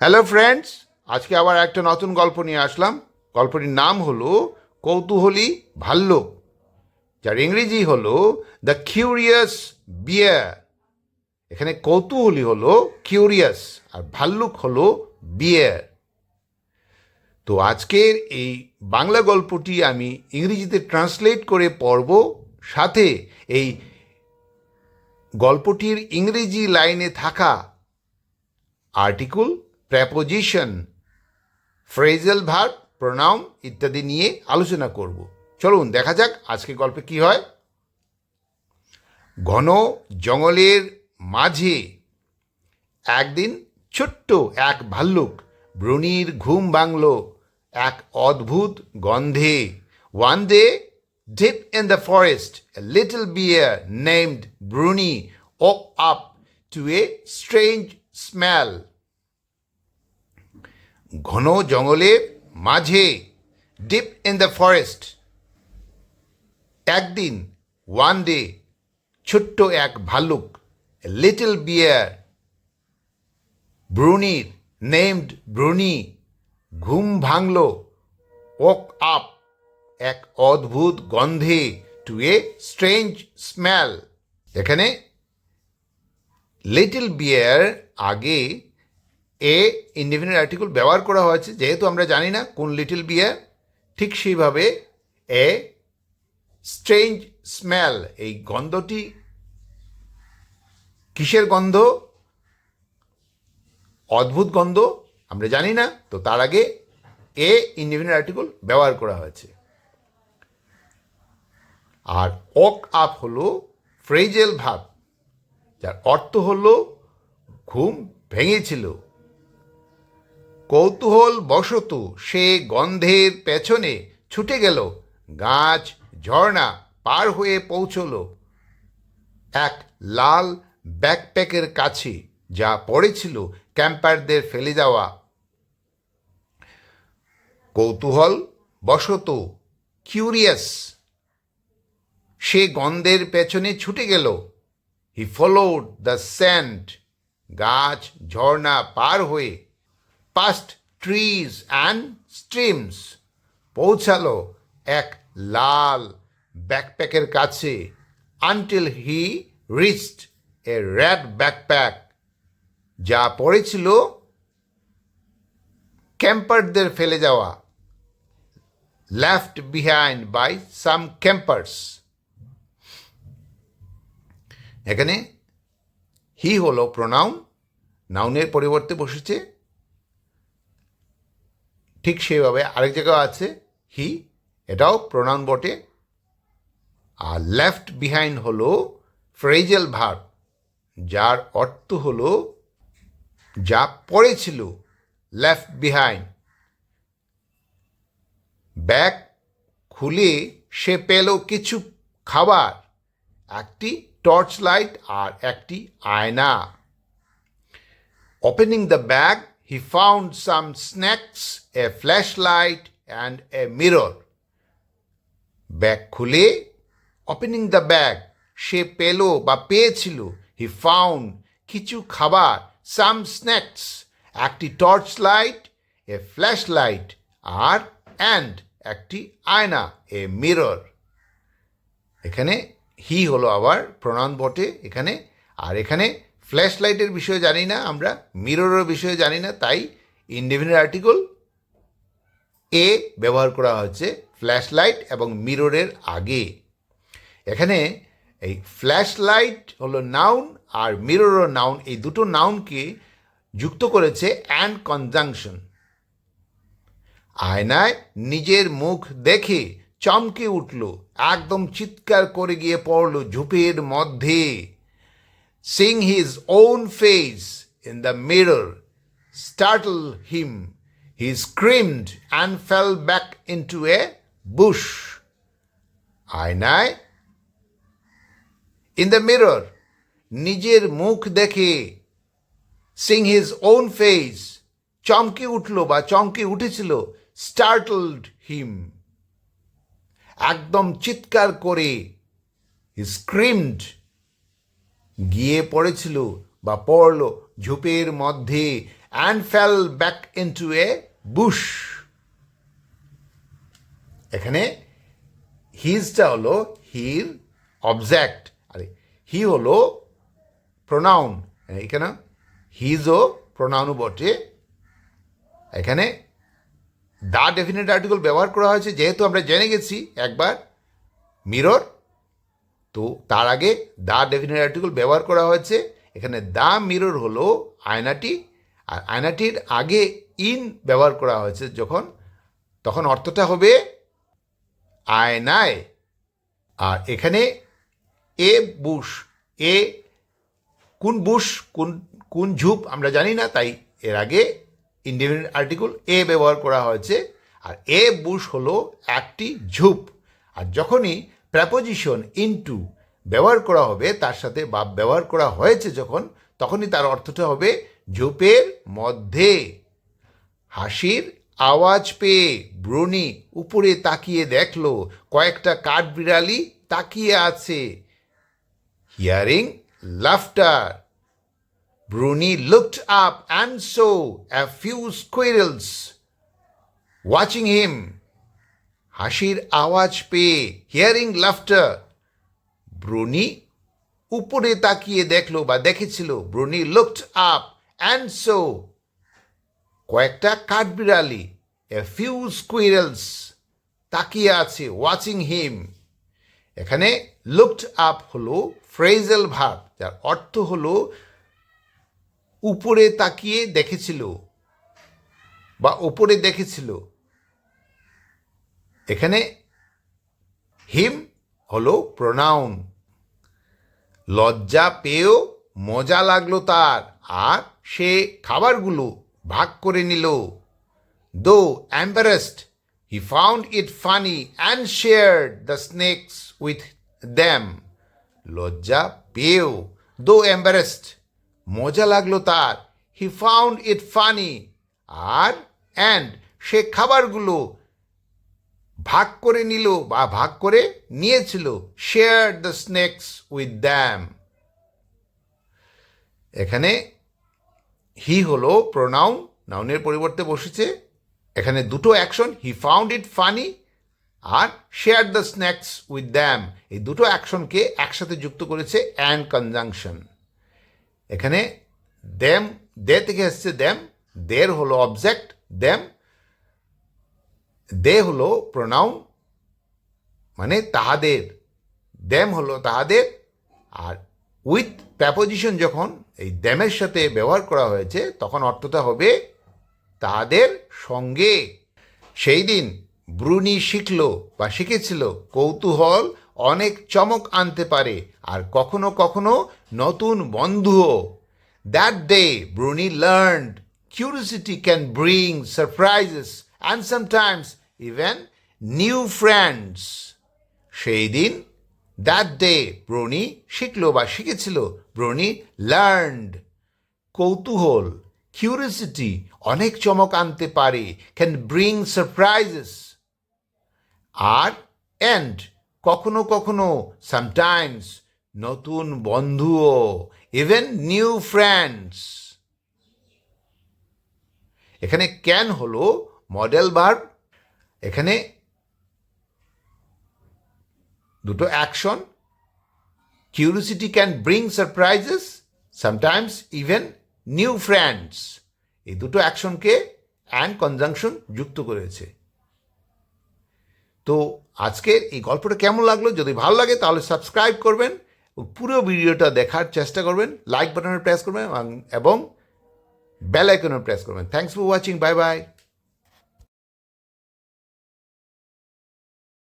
Hello friends আজকে আবার একটা নতুন গল্প নিয়ে আসলাম। গল্পটির নাম হলো কৌতূহলী ভাল্লুক, যার ইংরেজি হলো দ্য কিউরিয়াস বিয়ার এখানে কৌতূহলী হলো কিউরিয়াস আর ভাল্লুক হলো বিয়ার তো আজকের এই বাংলা গল্পটি আমি ইংরেজিতে ট্রান্সলেট করে পড়ব। সাথে এই গল্পটির ইংরেজি লাইনে থাকা article preposition phrasal verb pronoun ইত্যাদি নিয়ে আলোচনা করব। চলুন দেখা যাক আজকে গল্পে কি হয়। ঘন জঙ্গলের মাঝে একদিন ছোট্ট এক ভাল্লুক ব্রুনির ঘুম ভাঙল এক অদ্ভুত গন্ধে। One day deep in the forest little bear named Bruni woke up to a strange smell ঘন জঙ্গলের মাঝে ডিপ ইন দ্য ফরেস্ট একদিন ওয়ান ডে ছোট্ট এক ভাল্লুক লিটল বিয়ার ব্রুনির নেমড ব্রুনি, ঘুম ভাঙল ওক আপ এক অদ্ভুত গন্ধে টু এ স্ট্রেঞ্জ স্মেল এখানে লিটল বিয়ার আগে এ ইন্ডিপেন্ডেন্ট আর্টিকেল ব্যবহার করা হয়েছে, যেহেতু আমরা জানি না কোন লিটল বিয়ার ঠিক সেইভাবে এ স্ট্রেঞ্জ স্মেল এই গন্ধটি কিসের গন্ধ? অদ্ভুত গন্ধ, আমরা জানি না, তো তার আগে এ ইন্ডিপেন্ডেন্ট আর্টিকেল ব্যবহার করা হয়েছে। আর ওক আপ হলো ফ্রেজেল ভাব, যার অর্থ হলো ঘুম ভেঙেছিল। কৌতূহল বশত সে গন্ধের পেছনে ছুটে গেল। গাছ ঝর্ণা পার হয়ে পৌঁছল। এক লাল ব্যাকপ্যাকের কাছে যা পড়েছিল ক্যাম্পারদের ফেলে দেওয়া। কৌতূহল বশত কিউরিয়াস সে গন্ধের পেছনে ছুটে গেল। হি ফলোড দ্য স্যান্ড গাছ ঝর্ণা পার হয়ে পাস্ট ট্রিজ অ্যান্ড স্ট্রিমস পৌঁছালো এক লাল ব্যাকপ্যাকের কাছে until he reached a red backpack যা পড়েছিল ক্যাম্পারদের ফেলে যাওয়া। Left behind by some campers এখানে হি হলো প্রোনাউন নাউনের পরিবর্তে বসেছে। ঠিক সেইভাবে আরেক জায়গায় আছে হি এটাও প্রোনাউন বটে। আর লেফট বিহাইন্ড হলো ফ্রেজেল ভার্ব যার অর্থ হলো যা পড়েছিল লেফট বিহাইন্ড ব্যাগ খুলে সে পেল কিছু খাবার, একটি টর্চ লাইট আর একটি আয়না। Opening the bag found some snacks a flashlight and a mirror bag খুলে ওপেনিং দ্য ব্যাগ সে পেল বা পেয়েছিল। হি ফাউন্ড কিছু খাবার সাম স্ন্যাক্স একটি torch light a flashlight আর অ্যান্ড একটি আয়না এ মিরর এখানে হি হলো আবার প্রণাম বটে, এখানে, আর এখানে ফ্ল্যাশ লাইটের বিষয়ে জানি না, আমরা মিররের বিষয়ে জানি না, তাই ইন্ডিপেন্ডেন্ট আর্টিকেল এ ব্যবহার করা হচ্ছে ফ্ল্যাশ লাইট এবং মিররের আগে। এখানে এই ফ্ল্যাশ লাইট হলো নাউন আর মিররও নাউন এই দুটো নাউনকে যুক্ত করেছে অ্যান্ড কনজাংশন আয়নায় নিজের মুখ দেখে চমকে উঠল, একদম চিৎকার করে গিয়ে পড়ল ঝুপের মধ্যে। His own face in the mirror startled him he screamed and fell back into a bush আয়নায় ইন দ্য মিরর নিজের মুখ দেখে সিং হিজ ওন ফেস চমকে উঠল বা চমকে উঠেছিল স্টার্টলড হিম একদম চিৎকার করে স্ক্রিমড গিয়ে পড়েছিল বা পড়ল ঝোপের মধ্যে and fell back into a bush এখানে হিজটা হলো হির অবজেক্ট আরে হি হলো প্রোনাউন এখানে হিজও প্রোনাউনও বটে। এখানে দা ডেফিনেট আর্টিকেল ব্যবহার করা হয়েছে, যেহেতু আমরা জেনে গেছি, একবার মিরর তো তার আগে দা ডেফিনেট আর্টিকেল ব্যবহার করা হয়েছে। এখানে দা মিরর হলো আয়নাটি, আর আয়নাটির আগে ইন ব্যবহার করা হয়েছে যখন, তখন অর্থটা হবে আয়নায়। আর এখানে এ বুশ, এ কোন বুশ, কোন কোন ঝুপ আমরা জানি না, তাই এর আগে ইন্ডিপেন্ডেন্ট আর্টিকেল এ ব্যবহার করা হয়েছে। আর এ বুশ হলো একটি ঝুপ। আর যখনই প্র্যাপোজিশন ইনটু ব্যবহার করা হবে, তার সাথে বাপ ব্যবহার করা হয়েছে যখন, তখনই তার অর্থটা হবে ঝোপের মধ্যে। হাসির আওয়াজ পেয়ে ব্রুনি উপরে তাকিয়ে দেখল, কয়েকটা কাঠবিড়ালি তাকিয়ে আছে। Hearing laughter Bruni looked up and saw few squirrels watching him হাসির আওয়াজ পেয়ে হিয়ারিং লাফটার ব্রুনি উপরে তাকিয়ে দেখল বা দেখেছিল। Bruni looked up and saw কয়েকটা কাঠবিড়ালি এ ফিউ স্কুইরেলস তাকিয়ে আছে ওয়াচিং হিম এখানে লুকড আপ হলো ফ্রেজেল ভাব, যার অর্থ হলো উপরে তাকিয়ে দেখেছিল বা উপরে দেখেছিল। এখানে হিম হলো প্রোনাউন লজ্জা পেয়েও মজা লাগল তার, আর সে খাবারগুলো ভাগ করে নিল। Though embarrassed he found it funny and shared the snacks with them লজ্জা পেয়েও দো অ্যাম্বারেস্ট মজা লাগল তার হি ফাউন্ড ইট ফানি আর অ্যান্ড সে খাবারগুলো ভাগ করে নিল বা ভাগ করে নিয়েছিল। Share the snacks with them এখানে হি হলো প্রোনাউন নাউনের পরিবর্তে বসেছে। এখানে দুটো action he found it funny R share the snacks with them এই দুটো অ্যাকশনকে একসাথে যুক্ত করেছে অ্যান্ড কনজাংশন এখানে দ্যাম দে থেকে এসছে দ্যাম দের হলো অবজেক্ট দ্যাম দে হলো প্রোনাউন মানে তাহাদের দ্যাম হলো তাহাদের, আর উইথ প্যাপোজিশন যখন এই দ্যামের সাথে ব্যবহার করা হয়েছে, তখন অর্থটা হবে তাহাদের সঙ্গে। সেই দিন ব্রুনি শিখল বা শিখেছিল কৌতূহল অনেক চমক আনতে পারে, আর কখনো কখনো নতুন বন্ধুও। That day Bruni learned curiosity can bring surprises and sometimes even new friends সেই দিন দ্যাট ডে ব্রনি শিখল বা শিখেছিল। ব্রনি লার্নড কৌতূহল কিউরিসিটি অনেক চমক আনতে পারে। ক্যান ব্রিং সারপ্রাইজেস আর অ্যান্ড কখনো কখনো সামটাইমস নতুন বন্ধুও। ইভেন নিউ ফ্রেন্ডস এখানে ক্যান হলো মডেল ভার্ব এখানে দুটো action curiosity can bring surprises sometimes even new friends এই দুটো অ্যাকশনকে অ্যান্ড কনজাংশন যুক্ত করেছে। তো আজকের এই গল্পটা কেমন লাগল? যদি ভালো লাগে তাহলে সাবস্ক্রাইব করবেন পুরো ভিডিওটা দেখার চেষ্টা করবেন লাইক বাটনে প্রেস করবেন এবং বেল আইকনে প্রেস করবেন। Thanks for watching bye bye